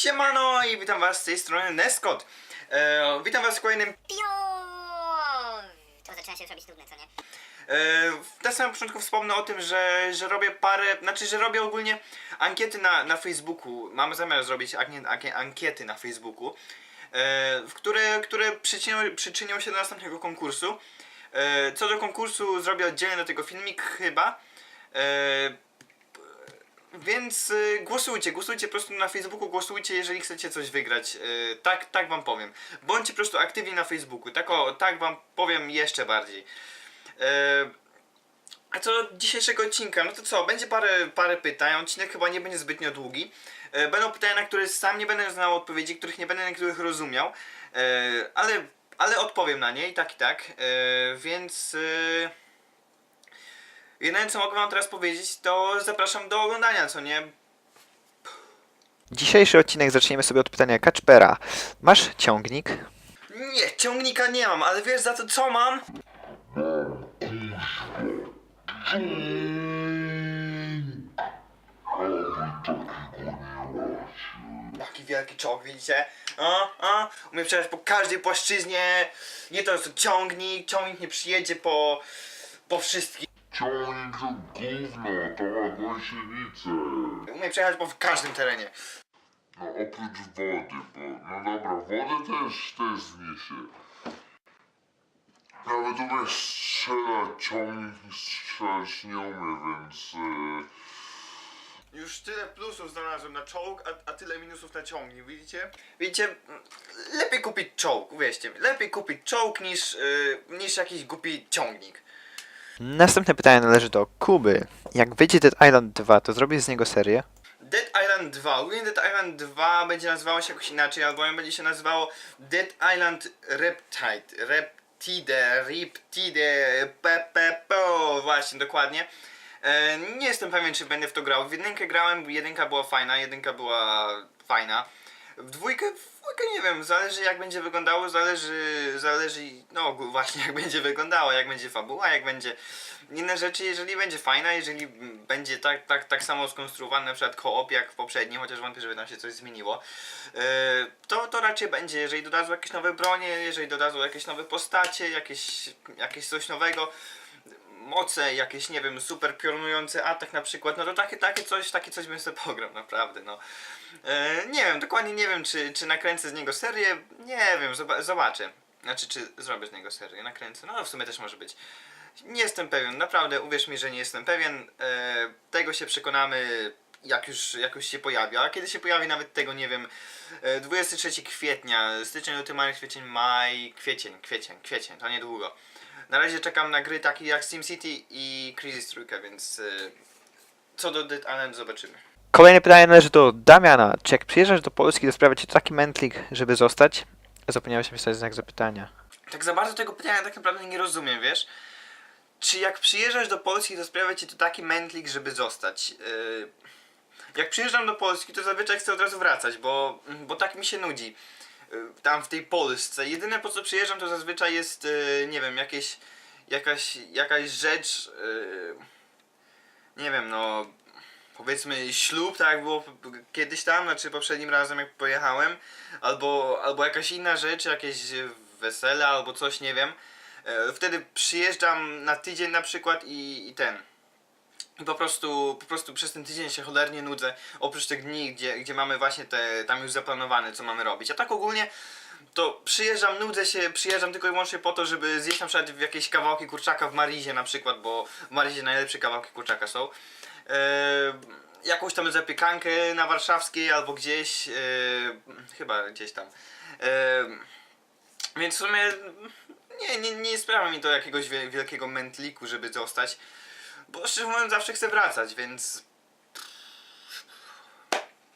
Siemano i witam was z tej strony Neskot. E, witam was w kolejnym... To zaczyna się już robić nudne, co nie? E, na samym początku wspomnę o tym, że, że robię parę... Znaczy, że robię ogólnie ankiety na, na Facebooku. Mam zamiar zrobić ankie- ankie- ankiety na Facebooku, e, które, które przyczynią, przyczynią się do następnego konkursu. E, co do konkursu zrobię oddzielnie do tego filmik chyba. E, Więc y, głosujcie, głosujcie po prostu na Facebooku, głosujcie, jeżeli chcecie coś wygrać. Y, tak, tak wam powiem. Bądźcie po prostu aktywni na Facebooku. Tak, o, tak wam powiem jeszcze bardziej. Y, a co do dzisiejszego odcinka, no to co, będzie parę, parę pytań, odcinek chyba nie będzie zbytnio długi. E, Będą pytania, na które sam nie będę znał odpowiedzi, których nie będę niektórych rozumiał, e, ale, ale odpowiem na nie i tak i tak, e, więc... e, Jedyne co mogę wam teraz powiedzieć, to zapraszam do oglądania, co nie? Dzisiejszy odcinek zaczniemy sobie od pytania Kaczpera. Masz ciągnik? Nie, ciągnika nie mam, ale wiesz za to co mam? Taki wielki czołg, widzicie? A, a, umiem przejechać po każdej płaszczyźnie. Nie to, co ciągnik, ciągnik nie przyjedzie po, po wszystkim. Ciągnik to gówno, to ma gąsienicę. Umiem przejechać po każdym terenie. No oprócz wody, bo no dobra, wodę też, też zniesie. Nawet umiem strzelać, ciągnik strzelać nie umie, więc... Yy, Już tyle plusów znalazłem na czołg, a, a tyle minusów na ciągnik, widzicie? Widzicie, lepiej kupić czołg, uwierzcie mi, lepiej kupić czołg niż, yy, niż jakiś głupi ciągnik. Następne pytanie należy do Kuby. Jak wyjdzie Dead Island 2, to zrobisz z niego serię? Dead Island 2, ogólnie Dead Island 2 będzie nazywało się jakoś inaczej, albowiem będzie się nazywało Dead Island Reptide, Reptide, Riptide, PPPO, właśnie, dokładnie. E, nie jestem pewien, czy będę w to grał. W jedynkę grałem, jedynka była fajna, jedynka była fajna. W dwójkę, w dwójkę nie wiem, zależy jak będzie wyglądało, zależy, zależy, no właśnie jak będzie wyglądało, jak będzie fabuła, jak będzie inne rzeczy, jeżeli będzie fajna, jeżeli będzie tak, tak, tak samo skonstruowany na przykład koop jak w poprzednim, chociaż wątpię, żeby tam się coś zmieniło, yy, to, to raczej będzie, jeżeli dodadzą jakieś nowe bronie, jeżeli dodadzą jakieś nowe postacie, jakieś, jakieś coś nowego, moce, jakieś, nie wiem, super piorunujący atak na przykład, no to takie, takie coś, takie coś bym sobie pograł, naprawdę, no. E, nie wiem, dokładnie nie wiem, czy, czy nakręcę z niego serię, nie wiem, zoba- zobaczę. Znaczy, czy zrobię z niego serię, nakręcę, no w sumie też może być. Nie jestem pewien, naprawdę, uwierz mi, że nie jestem pewien. E, tego się przekonamy, jak już, jak już się pojawi. A kiedy się pojawi, nawet tego nie wiem. E, 23 kwietnia, styczeń, luty, maj, kwiecień, maj, kwiecień, kwiecień, kwiecień, to niedługo. Na razie czekam na gry takie jak SimCity i Crisis Trójka, więc e, co do Dead Island zobaczymy. Kolejne pytanie należy do Damiana. Czy jak przyjeżdżasz do Polski, to sprawia ci to taki mętlik, żeby zostać? Zapomniałeś napisać znak zapytania. Tak za bardzo tego pytania tak naprawdę nie rozumiem, wiesz? Czy jak przyjeżdżasz do Polski, to sprawia ci to taki mętlik, żeby zostać? Yy, jak przyjeżdżam do Polski, to zazwyczaj chcę od razu wracać, bo, bo tak mi się nudzi. Yy, tam w tej Polsce. Jedyne po co przyjeżdżam, to zazwyczaj jest, yy, nie wiem, jakieś, jakaś, jakaś rzecz, yy, nie wiem, no powiedzmy ślub, tak jak było kiedyś tam, znaczy poprzednim razem jak pojechałem, albo, albo jakaś inna rzecz, jakieś wesele albo coś, nie wiem. Wtedy przyjeżdżam na tydzień na przykład i, i ten. I po prostu, po prostu przez ten tydzień się cholernie nudzę, oprócz tych dni, gdzie, gdzie mamy właśnie te, tam już zaplanowane, co mamy robić. A tak ogólnie to przyjeżdżam, nudzę się, przyjeżdżam tylko i wyłącznie po to, żeby zjeść na przykład jakieś kawałki kurczaka w Marizie na przykład, bo w Marizie najlepsze kawałki kurczaka są. Eee, jakąś tam zapiekankę na warszawskiej albo gdzieś, eee, chyba gdzieś tam. Eee, więc w sumie nie, nie, nie sprawia mi to jakiegoś wie- wielkiego mętliku, żeby zostać, bo szczerze mówiąc zawsze chcę wracać, więc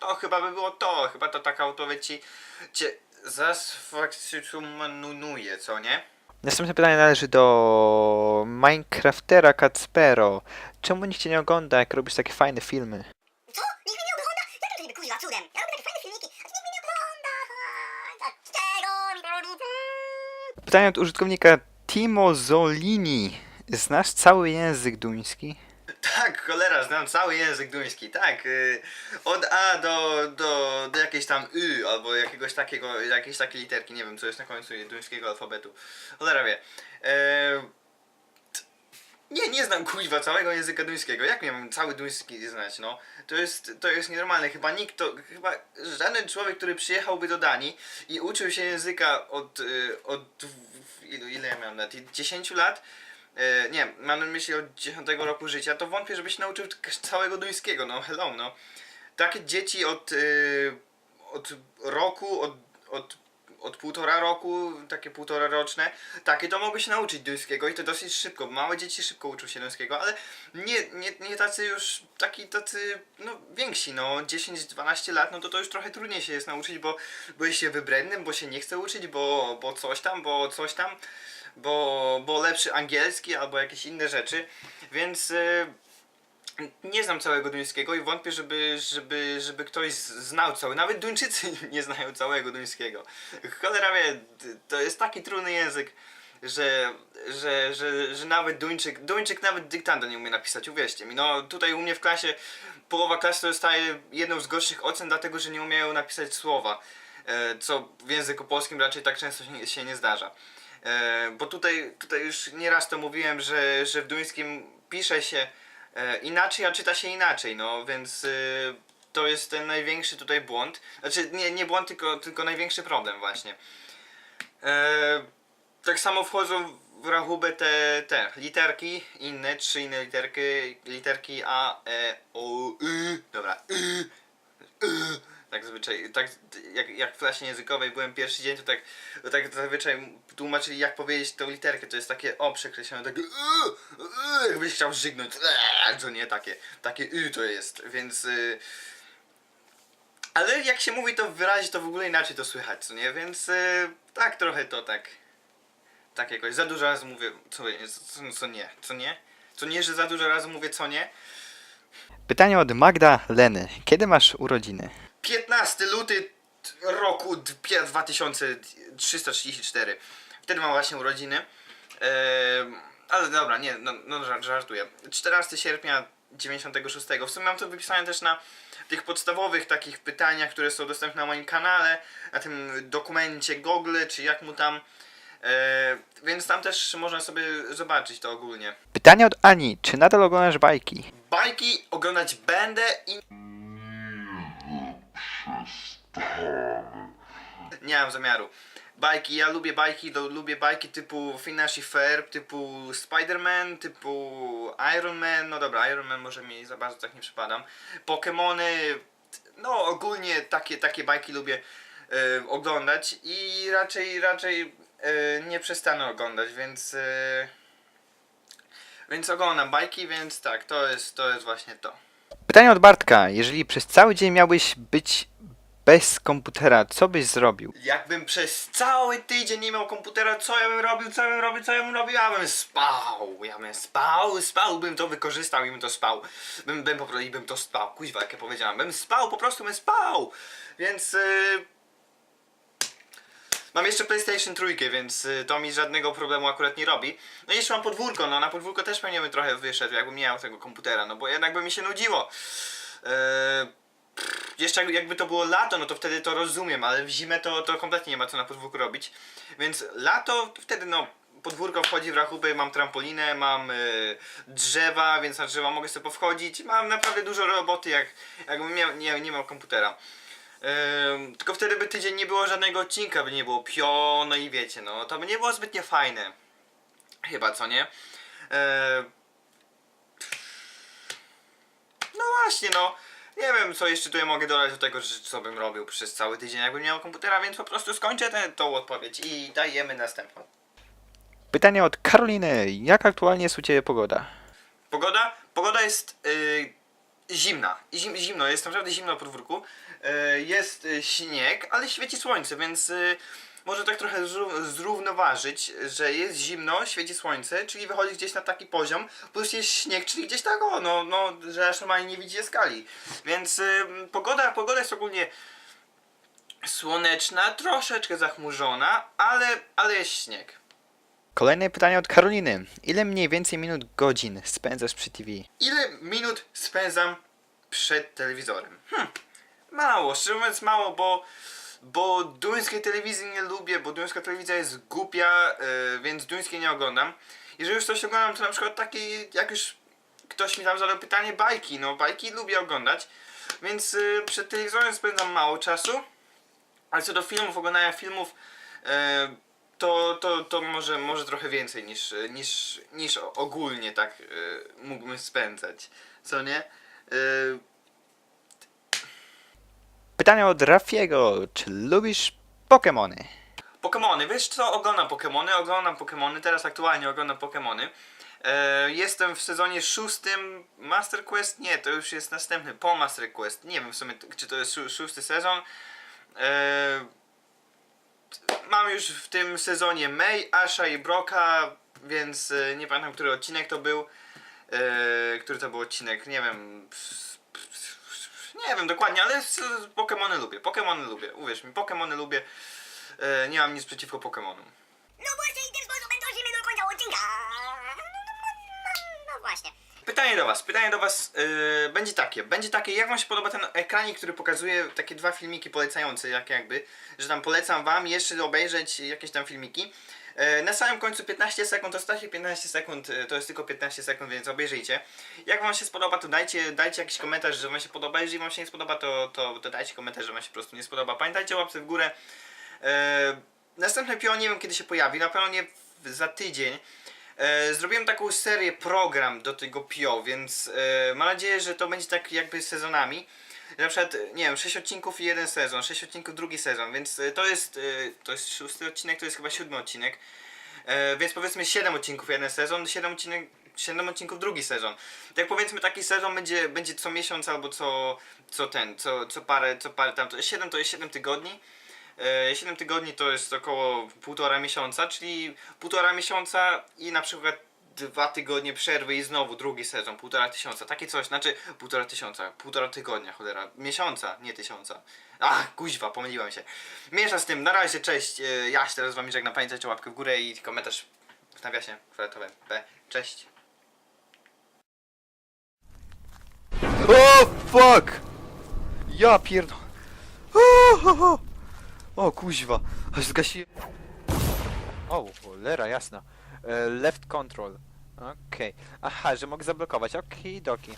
to chyba by było to, chyba to taka odpowiedź ci cię zasatysfakcjonuje, co nie? Następne pytanie należy do Minecraftera Kacpero. Czemu nikt cię nie ogląda, jak robisz takie fajne filmy? Co? Nikt mnie nie ogląda? Jak to niby kuźwa cudem? Ja robię takie fajne filmiki, a nikt mnie nie ogląda! A Z czego mi to robicie? Pytanie od użytkownika Timo Zolini. Znasz cały język duński? Tak, Cholera, znam cały język duński, tak. y, Od A do, do, do jakiejś tam Y, albo jakiegoś takiego, jakiejś takiej literki, nie wiem co jest na końcu duńskiego alfabetu. Cholera wie. E, nie, nie znam kuźwa całego języka duńskiego. Jak miałem cały duński znać, no? To jest, to jest nienormalne. Chyba nikt to, chyba żaden człowiek, który przyjechałby do Danii i uczył się języka od, y, od ilu, ile ja miałem lat? 10 lat? E, nie, mam na myśli od 10 roku życia, to wątpię, żeby się nauczył całego duńskiego, no hello, no. Takie dzieci od, y, od roku, od, od, od półtora roku, takie półtora roczne, takie to mogły się nauczyć duńskiego i to dosyć szybko. Małe dzieci szybko uczą się duńskiego, ale nie, nie, nie tacy już, taki tacy, no więksi, no 10-12 lat, no to to już trochę trudniej się jest nauczyć, bo, bo jest się wybrednym, bo się nie chce uczyć, bo, bo coś tam, bo coś tam bo, bo lepszy angielski albo jakieś inne rzeczy, więc y, nie znam całego duńskiego i wątpię, żeby, żeby, żeby ktoś znał cały, nawet Duńczycy nie znają całego duńskiego. Cholera wie, to jest taki trudny język, że, że, że, że nawet Duńczyk, Duńczyk nawet dyktanda nie umie napisać, uwierzcie mi. No tutaj u mnie w klasie połowa klasy dostaje jedną z gorszych ocen, dlatego że nie umieją napisać słowa, e, co w języku polskim raczej tak często się nie zdarza. E, bo tutaj, tutaj już nieraz to mówiłem, że, że w duńskim pisze się e, inaczej, a czyta się inaczej, no więc e, to jest ten największy tutaj błąd. Znaczy nie, nie błąd, tylko, tylko największy problem właśnie. Tak samo wchodzą w rachubę te, te literki, inne, trzy inne literki, literki A, E, O, Y, dobra, Y, Y. Tak zazwyczaj, tak jak, jak w klasie językowej byłem pierwszy dzień, to tak, to tak zazwyczaj tłumaczyli jak powiedzieć tą literkę, to jest takie O przekreślone, Y, jakbyś chciał żygnąć, eee, to nie takie, takie Y to jest, więc... Y, ale jak się mówi to w wyrazie, to w ogóle inaczej to słychać, co nie? Więc y, tak trochę to tak. Tak jakoś. Za dużo razy mówię, co, co, co nie, co nie? Co nie, że za dużo razy mówię, co nie? Pytanie od Magda Leny. Kiedy masz urodziny? 15 luty roku d- pie- 2334. Wtedy mam właśnie urodziny. Ale dobra, nie, no, no żar- żartuję. 14 sierpnia 96. W sumie mam to wypisane też na tych podstawowych takich pytaniach, które są dostępne na moim kanale, na tym dokumencie Google, czy jak mu tam. E, więc tam też można sobie zobaczyć to ogólnie. Pytanie od Ani. Czy nadal oglądasz bajki? Bajki oglądać będę i Nie mam zamiaru. Bajki, ja lubię bajki, do, lubię bajki typu Finash i Ferb, typu Spider-Man, typu Iron Man, no dobra, Iron Man może mi za bardzo tak nie przypadam. Pokémony, no ogólnie takie, takie bajki lubię e, oglądać i raczej, raczej e, nie przestanę oglądać, więc... E, więc oglądam bajki, więc tak, to jest, to jest właśnie to. Pytanie od Bartka. Jeżeli przez cały dzień miałbyś być bez komputera, co byś zrobił? Jakbym przez cały tydzień nie miał komputera, co ja bym robił, co ja bym robił, co ja bym robił? Ja bym spał, ja bym spał, spał, bym to wykorzystał i bym to spał. Bym, bym po prostu, bym to spał, kuźwa, jak ja powiedziałem, bym spał, po prostu bym spał. Więc... Yy... Mam jeszcze PlayStation trójkę, więc y, to mi żadnego problemu akurat nie robi. No i jeszcze mam podwórko, no na podwórko też pewnie bym trochę wyszedł, jakbym nie miał tego komputera, no bo jednak by mi się nudziło. Pff, jeszcze jak- jakby to było lato, no to wtedy to rozumiem, ale w zimę to, to kompletnie nie ma co na podwórku robić. Więc lato, to wtedy no podwórko wchodzi w rachubę, mam trampolinę, mam y, drzewa, więc na drzewa mogę sobie powchodzić. Mam naprawdę dużo roboty, jak jakbym miał, nie, nie miał komputera. Ym, tylko wtedy by tydzień nie było żadnego odcinka, by nie było pio, no i wiecie, no to by nie było zbytnio fajne. Chyba, co nie? Ym, no właśnie, no. Nie wiem, co jeszcze tutaj mogę dodać do tego, co bym robił przez cały tydzień, jakbym miał komputera, więc po prostu skończę tę tą odpowiedź i dajemy następną. Pytanie od Karoliny. Jak aktualnie jest u Ciebie pogoda? Pogoda? Pogoda jest yy, zimna. Zim, zimno, jest naprawdę zimno na podwórku. Yy, jest yy, śnieg, ale świeci słońce, więc yy, może tak trochę zró- zrównoważyć, że jest zimno, świeci słońce, czyli wychodzi gdzieś na taki poziom, plus jest śnieg, czyli gdzieś tak o, no, no że aż normalnie nie widzi skali. Więc pogoda, pogoda jest ogólnie słoneczna, troszeczkę zachmurzona, ale, ale jest śnieg. Kolejne pytanie od Karoliny. Ile mniej więcej minut, godzin spędzasz przy TV? Ile minut spędzam przed telewizorem? Hm, mało, szczerze mówiąc mało, bo, bo duńskiej telewizji nie lubię, bo duńska telewizja jest głupia, yy, więc duńskiej nie oglądam. Jeżeli już coś oglądam, to na przykład takie, jak już ktoś mi tam zadał pytanie, bajki, no bajki lubię oglądać, więc yy, przed telewizorem spędzam mało czasu, ale co do filmów, oglądania filmów, yy, to, to, to może, może trochę więcej niż, niż, niż ogólnie tak yy, mógłbym spędzać, co nie? Yy, Pytanie od Rafiego. Czy lubisz Pokémony? Pokemony, wiesz co? Oglądam Pokemony, oglądam Pokemony, teraz aktualnie oglądam Pokemony. E, jestem w sezonie szóstym Master Quest, nie, to już jest następny, po Master Quest, nie wiem w sumie, czy to jest szó- szósty sezon. E, mam już w tym sezonie May, Asha i Broka, więc e, nie pamiętam, który odcinek to był. E, który to był odcinek, nie wiem. Nie wiem dokładnie, ale Pokemony lubię, Pokemony lubię, uwierz mi, Pokemony lubię. E, nie mam nic przeciwko Pokemonom. No właśnie Pytanie do Was, pytanie do Was yy, będzie takie, będzie takie, jak Wam się podoba ten ekranik, który pokazuje takie dwa filmiki polecające, jak jakby, że tam polecam Wam jeszcze obejrzeć jakieś tam filmiki. Yy, na samym końcu 15 sekund, ostatnie 15 sekund, yy, to jest tylko 15 sekund, więc obejrzyjcie. Jak Wam się spodoba, to dajcie, dajcie jakiś komentarz, że Wam się podoba, jeżeli Wam się nie spodoba, to, to, to dajcie komentarz, że Wam się po prostu nie spodoba. Pamiętajcie o łapce w górę. Yy, następne PIO nie wiem kiedy się pojawi, na pewno nie za tydzień. E, zrobiłem taką serię program do tego PIO, więc e, mam nadzieję, że to będzie tak jakby sezonami. Na przykład, nie wiem, 6 odcinków i jeden sezon, 6 odcinków drugi sezon, więc e, to jest, e, to jest szósty odcinek, to jest chyba siódmy odcinek. E, więc powiedzmy 7 odcinków jeden sezon, 7, odcinek, 7 odcinków drugi sezon. Tak powiedzmy taki sezon będzie, będzie co miesiąc albo co, co ten, co, co parę, co parę tam, to 7 to jest 7 tygodni. E, 7 tygodni to jest około półtora miesiąca, czyli półtora miesiąca i na przykład dwa tygodnie przerwy i znowu drugi sezon, półtora tysiąca, takie coś, znaczy półtora tysiąca, półtora tygodnia, cholera, miesiąca, nie tysiąca. Ach, kuźwa, pomyliłem się. Miesza z tym, na razie, cześć, e, ja się teraz z wami żegnam, pamiętajcie o łapkę w górę i komentarz w nawiasie kwadratowym, B, cześć. O fuck! Ja pierdo... O, kuźwa, aż zgasiłem... O, cholera, jasna. E, left control. Okej. Aha, że mogę zablokować. Okidoki.